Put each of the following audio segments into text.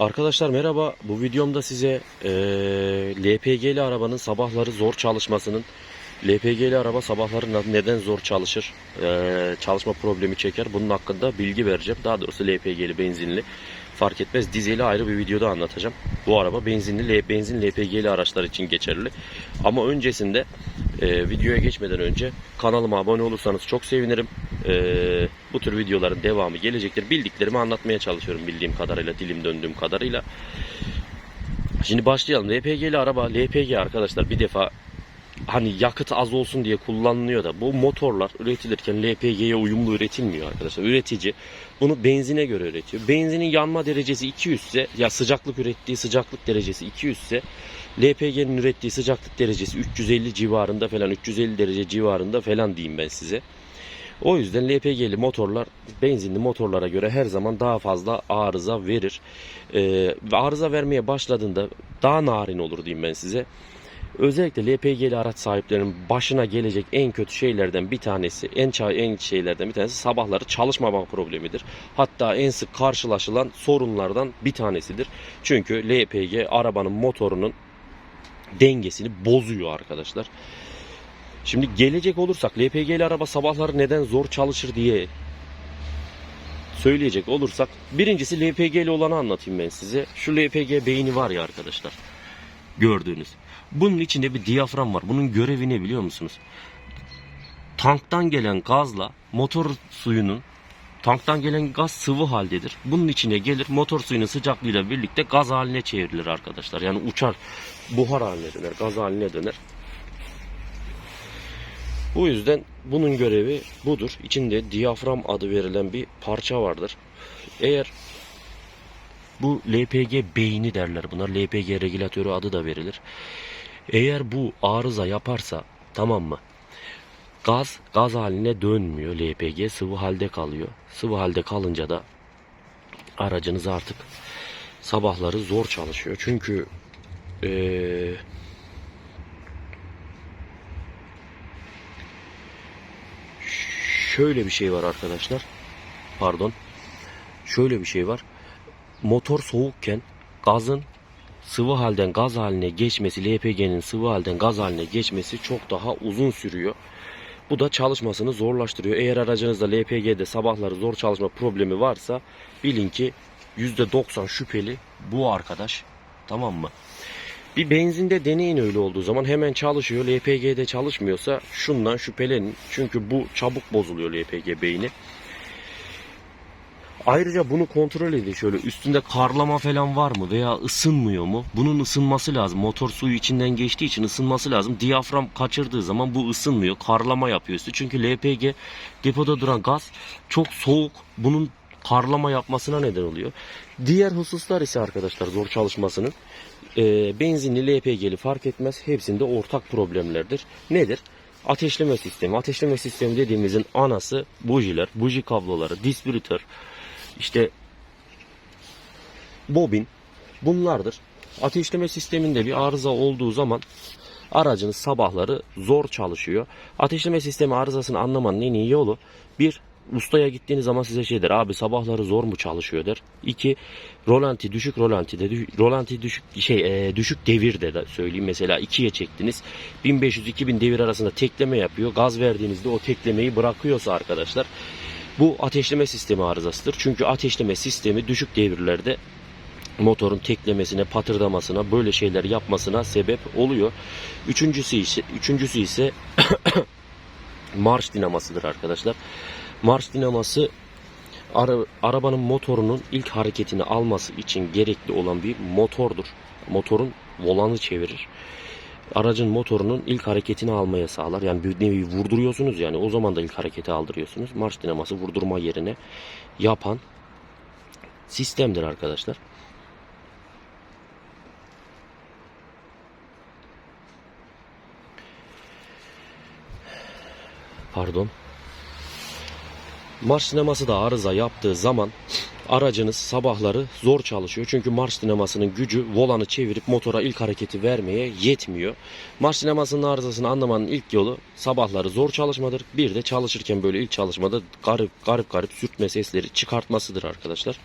Arkadaşlar merhaba. Bu videomda size eee LPG'li arabanın sabahları zor çalışmasının LPG'li araba sabahları neden zor çalışır, eee, çalışma problemi çeker bunun hakkında bilgi vereceğim. Daha doğrusu LPG'li benzinli fark etmez dizeli ayrı bir videoda anlatacağım. Bu araba benzinli benzin LPG'li araçlar için geçerli. Ama öncesinde eee, videoya geçmeden önce kanalıma abone olursanız çok sevinirim. Eee, bu tür videoların devamı gelecektir. Bildiklerimi anlatmaya çalışıyorum bildiğim kadarıyla, dilim döndüğüm kadarıyla. Şimdi başlayalım. LPG'li araba, LPG arkadaşlar bir defa hani yakıt az olsun diye kullanılıyor da bu motorlar üretilirken LPG'ye uyumlu üretilmiyor arkadaşlar. Üretici bunu benzine göre üretiyor. Benzinin yanma derecesi 200 ise ya sıcaklık ürettiği sıcaklık derecesi 200 ise LPG'nin ürettiği sıcaklık derecesi 350 civarında falan 350 derece civarında falan diyeyim ben size. O yüzden LPG'li motorlar benzinli motorlara göre her zaman daha fazla arıza verir. Ee, arıza vermeye başladığında daha narin olur diyeyim ben size. Özellikle LPG'li araç sahiplerinin başına gelecek en kötü şeylerden bir tanesi, en ça- en şeylerden bir tanesi sabahları çalışmama problemidir. Hatta en sık karşılaşılan sorunlardan bir tanesidir. Çünkü LPG arabanın motorunun dengesini bozuyor arkadaşlar. Şimdi gelecek olursak LPG'li araba sabahları neden zor çalışır diye söyleyecek olursak birincisi LPG'li olanı anlatayım ben size. Şu LPG beyni var ya arkadaşlar. Gördüğünüz. Bunun içinde bir diyafram var. Bunun görevi ne biliyor musunuz? Tanktan gelen gazla motor suyunun tanktan gelen gaz sıvı haldedir. Bunun içine gelir motor suyunun sıcaklığıyla birlikte gaz haline çevrilir arkadaşlar. Yani uçar buhar haline döner, gaz haline döner. Bu yüzden bunun görevi budur. İçinde diyafram adı verilen bir parça vardır. Eğer bu LPG beyni derler buna. LPG regülatörü adı da verilir. Eğer bu arıza yaparsa tamam mı? Gaz gaz haline dönmüyor LPG sıvı halde kalıyor. Sıvı halde kalınca da aracınız artık sabahları zor çalışıyor. Çünkü eee şöyle bir şey var arkadaşlar. Pardon. Şöyle bir şey var. Motor soğukken gazın sıvı halden gaz haline geçmesi, LPG'nin sıvı halden gaz haline geçmesi çok daha uzun sürüyor. Bu da çalışmasını zorlaştırıyor. Eğer aracınızda LPG'de sabahları zor çalışma problemi varsa bilin ki %90 şüpheli bu arkadaş. Tamam mı? Bir benzinde deneyin öyle olduğu zaman hemen çalışıyor. LPG'de çalışmıyorsa şundan şüphelenin. Çünkü bu çabuk bozuluyor LPG beyni. Ayrıca bunu kontrol edin şöyle üstünde karlama falan var mı veya ısınmıyor mu? Bunun ısınması lazım. Motor suyu içinden geçtiği için ısınması lazım. Diyafram kaçırdığı zaman bu ısınmıyor. Karlama yapıyor üstü. Çünkü LPG depoda duran gaz çok soğuk. Bunun karlama yapmasına neden oluyor. Diğer hususlar ise arkadaşlar zor çalışmasının e, benzinli LPG'li fark etmez. Hepsinde ortak problemlerdir. Nedir? Ateşleme sistemi. Ateşleme sistemi dediğimizin anası bujiler, buji kabloları, distribütör, işte bobin bunlardır. Ateşleme sisteminde bir arıza olduğu zaman aracınız sabahları zor çalışıyor. Ateşleme sistemi arızasını anlamanın en iyi yolu bir ustaya gittiğiniz zaman size şey der abi sabahları zor mu çalışıyor der. İki rolanti düşük rolantide dü- rolanti düşük şey e, düşük devirde de söyleyeyim mesela ikiye çektiniz 1500-2000 devir arasında tekleme yapıyor. Gaz verdiğinizde o teklemeyi bırakıyorsa arkadaşlar bu ateşleme sistemi arızasıdır. Çünkü ateşleme sistemi düşük devirlerde motorun teklemesine, patırdamasına, böyle şeyler yapmasına sebep oluyor. Üçüncüsü ise, üçüncüsü ise marş dinamasıdır arkadaşlar. Marş dinaması ara- arabanın motorunun ilk hareketini alması için gerekli olan bir motordur. Motorun volanı çevirir. Aracın motorunun ilk hareketini almaya sağlar. Yani bir nevi vurduruyorsunuz yani o zaman da ilk hareketi aldırıyorsunuz. Marş dinaması vurdurma yerine yapan sistemdir arkadaşlar. Pardon. Marş sineması da arıza yaptığı zaman aracınız sabahları zor çalışıyor. Çünkü marş sinemasının gücü volanı çevirip motora ilk hareketi vermeye yetmiyor. Marş sinemasının arızasını anlamanın ilk yolu sabahları zor çalışmadır. Bir de çalışırken böyle ilk çalışmada garip garip garip sürtme sesleri çıkartmasıdır arkadaşlar.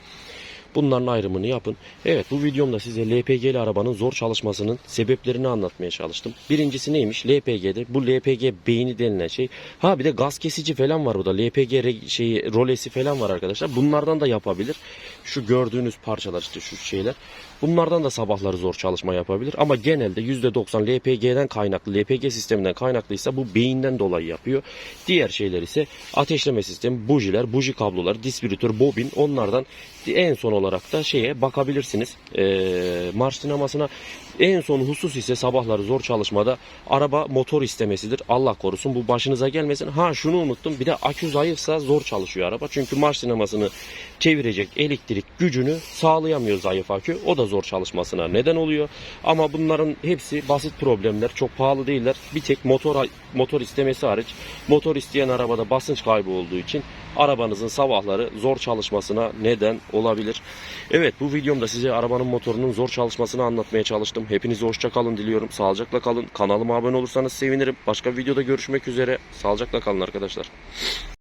Bunların ayrımını yapın. Evet bu videomda size LPG'li arabanın zor çalışmasının sebeplerini anlatmaya çalıştım. Birincisi neymiş? LPG'de bu LPG beyni denilen şey. Ha bir de gaz kesici falan var burada. LPG şeyi rolesi falan var arkadaşlar. Bunlardan da yapabilir. Şu gördüğünüz parçalar işte şu şeyler. Bunlardan da sabahları zor çalışma yapabilir. Ama genelde %90 LPG'den kaynaklı, LPG sisteminden kaynaklıysa bu beyinden dolayı yapıyor. Diğer şeyler ise ateşleme sistemi, bujiler, buji kabloları, distribütör, bobin onlardan en son olarak da şeye bakabilirsiniz. Ee, marş dinamasına en son husus ise sabahları zor çalışmada araba motor istemesidir. Allah korusun bu başınıza gelmesin. Ha şunu unuttum bir de akü zayıfsa zor çalışıyor araba. Çünkü marş dinamasını çevirecek elektrik gücünü sağlayamıyor zayıf akü. O da zor çalışmasına neden oluyor. Ama bunların hepsi basit problemler. Çok pahalı değiller. Bir tek motor motor istemesi hariç. Motor isteyen arabada basınç kaybı olduğu için arabanızın sabahları zor çalışmasına neden olabilir. Evet bu videomda size arabanın motorunun zor çalışmasını anlatmaya çalıştım. Hepinize hoşça kalın diliyorum. Sağlıcakla kalın. Kanalıma abone olursanız sevinirim. Başka videoda görüşmek üzere. Sağlıcakla kalın arkadaşlar.